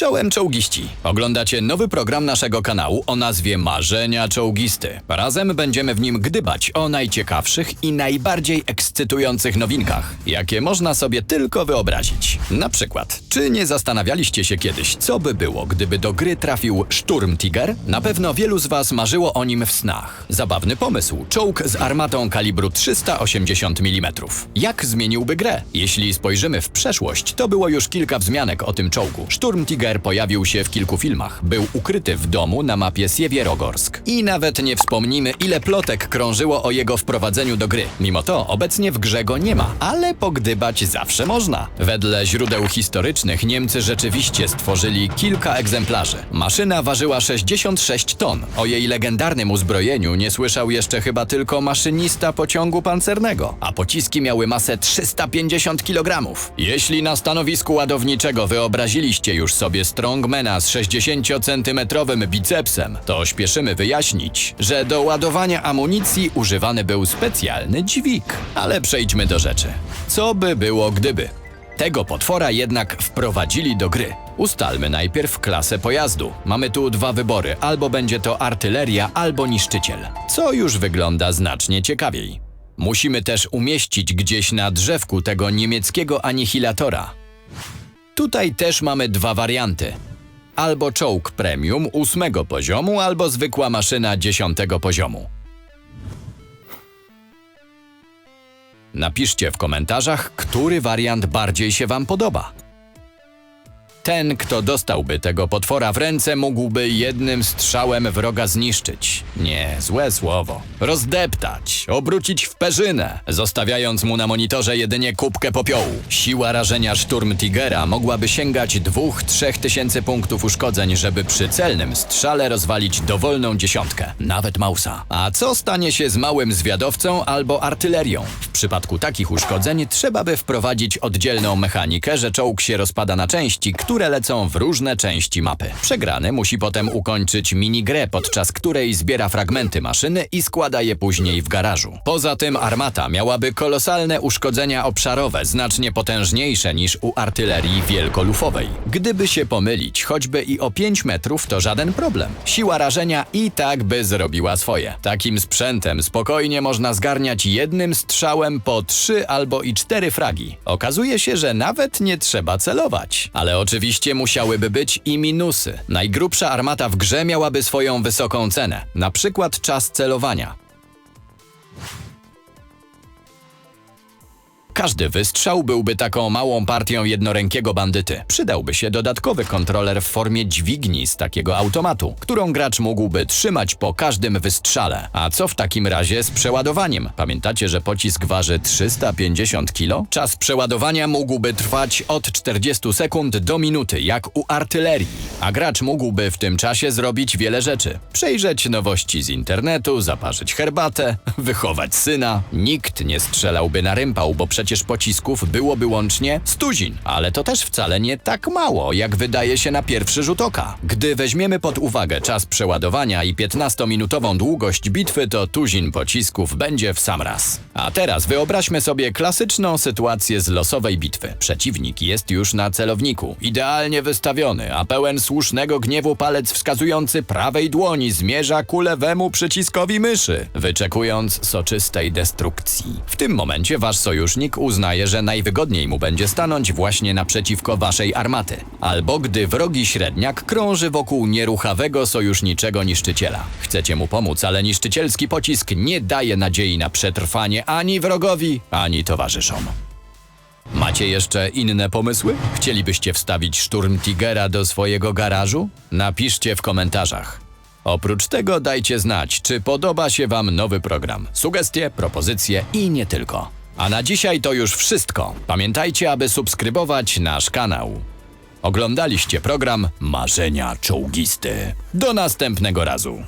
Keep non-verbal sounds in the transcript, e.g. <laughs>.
Czołem czołgiści. Oglądacie nowy program naszego kanału o nazwie Marzenia Czołgisty. Razem będziemy w nim gdybać o najciekawszych i najbardziej ekscytujących nowinkach, jakie można sobie tylko wyobrazić. Na przykład, czy nie zastanawialiście się kiedyś, co by było, gdyby do gry trafił Sturm Tiger? Na pewno wielu z Was marzyło o nim w snach. Zabawny pomysł. Czołg z armatą kalibru 380 mm. Jak zmieniłby grę? Jeśli spojrzymy w przeszłość, to było już kilka wzmianek o tym czołgu. Sturm Tiger pojawił się w kilku filmach. Był ukryty w domu na mapie Siewierogorsk. I nawet nie wspomnimy, ile plotek krążyło o jego wprowadzeniu do gry. Mimo to, obecnie w grze go nie ma, ale pogdybać zawsze można. Wedle źródeł historycznych Niemcy rzeczywiście stworzyli kilka egzemplarzy. Maszyna ważyła 66 ton. O jej legendarnym uzbrojeniu nie słyszał jeszcze chyba tylko maszynista pociągu pancernego, a pociski miały masę 350 kg. Jeśli na stanowisku ładowniczego wyobraziliście już sobie strongmana z 60-centymetrowym bicepsem, to śpieszymy wyjaśnić, że do ładowania amunicji używany był specjalny dźwig. Ale przejdźmy do rzeczy. Co by było gdyby? Tego potwora jednak wprowadzili do gry. Ustalmy najpierw klasę pojazdu. Mamy tu dwa wybory: albo będzie to artyleria, albo niszczyciel. Co już wygląda znacznie ciekawiej. Musimy też umieścić gdzieś na drzewku tego niemieckiego anihilatora. Tutaj też mamy dwa warianty. Albo czołg premium ósmego poziomu, albo zwykła maszyna dziesiątego poziomu. Napiszcie w komentarzach, który wariant bardziej się Wam podoba. Ten, kto dostałby tego potwora w ręce, mógłby jednym strzałem wroga zniszczyć. Nie, złe słowo. Rozdeptać, obrócić w perzynę, zostawiając mu na monitorze jedynie kubkę popiołu. Siła rażenia Szturm Tigera mogłaby sięgać 2-3 tysięcy punktów uszkodzeń, żeby przy celnym strzale rozwalić dowolną dziesiątkę, nawet Mausa. A co stanie się z małym zwiadowcą albo artylerią? W przypadku takich uszkodzeń trzeba by wprowadzić oddzielną mechanikę, że czołg się rozpada na części, które lecą w różne części mapy. Przegrany musi potem ukończyć minigrę, podczas której zbiera fragmenty maszyny i składa je później w garażu. Poza tym armata miałaby kolosalne uszkodzenia obszarowe, znacznie potężniejsze niż u artylerii wielkolufowej. Gdyby się pomylić choćby i o 5 metrów, to żaden problem. Siła rażenia i tak by zrobiła swoje. Takim sprzętem spokojnie można zgarniać jednym strzałem po 3 albo i 4 fragi. Okazuje się, że nawet nie trzeba celować. Ale oczywiście musiałyby być i minusy. Najgrubsza armata w grze miałaby swoją wysoką cenę, na przykład czas celowania. Każdy wystrzał byłby taką małą partią jednorękiego bandyty. Przydałby się dodatkowy kontroler w formie dźwigni z takiego automatu, którą gracz mógłby trzymać po każdym wystrzale. A co w takim razie z przeładowaniem? Pamiętacie, że pocisk waży 350 kg? Czas przeładowania mógłby trwać od 40 sekund do minuty, jak u artylerii. A gracz mógłby w tym czasie zrobić wiele rzeczy. Przejrzeć nowości z internetu, zaparzyć herbatę, <laughs> wychować syna. Nikt nie strzelałby na rympał, bo przecież pocisków byłoby łącznie stuzin. Ale to też wcale nie tak mało, jak wydaje się na pierwszy rzut oka. Gdy weźmiemy pod uwagę czas przeładowania i 15-minutową długość bitwy, to tuzin pocisków będzie w sam raz. A teraz wyobraźmy sobie klasyczną sytuację z losowej bitwy. Przeciwnik jest już na celowniku, idealnie wystawiony, a pełen słusznego gniewu palec wskazujący prawej dłoni zmierza ku lewemu przyciskowi myszy, wyczekując soczystej destrukcji. W tym momencie wasz sojusznik uznaje, że najwygodniej mu będzie stanąć właśnie naprzeciwko waszej armaty, albo gdy wrogi średniak krąży wokół nieruchawego sojuszniczego niszczyciela. Chcecie mu pomóc, ale niszczycielski pocisk nie daje nadziei na przetrwanie ani wrogowi, ani towarzyszom. Macie jeszcze inne pomysły? Chcielibyście wstawić szturm Tigera do swojego garażu? Napiszcie w komentarzach. Oprócz tego dajcie znać, czy podoba się Wam nowy program. Sugestie, propozycje i nie tylko. A na dzisiaj to już wszystko. Pamiętajcie, aby subskrybować nasz kanał. Oglądaliście program Marzenia Czołgisty. Do następnego razu.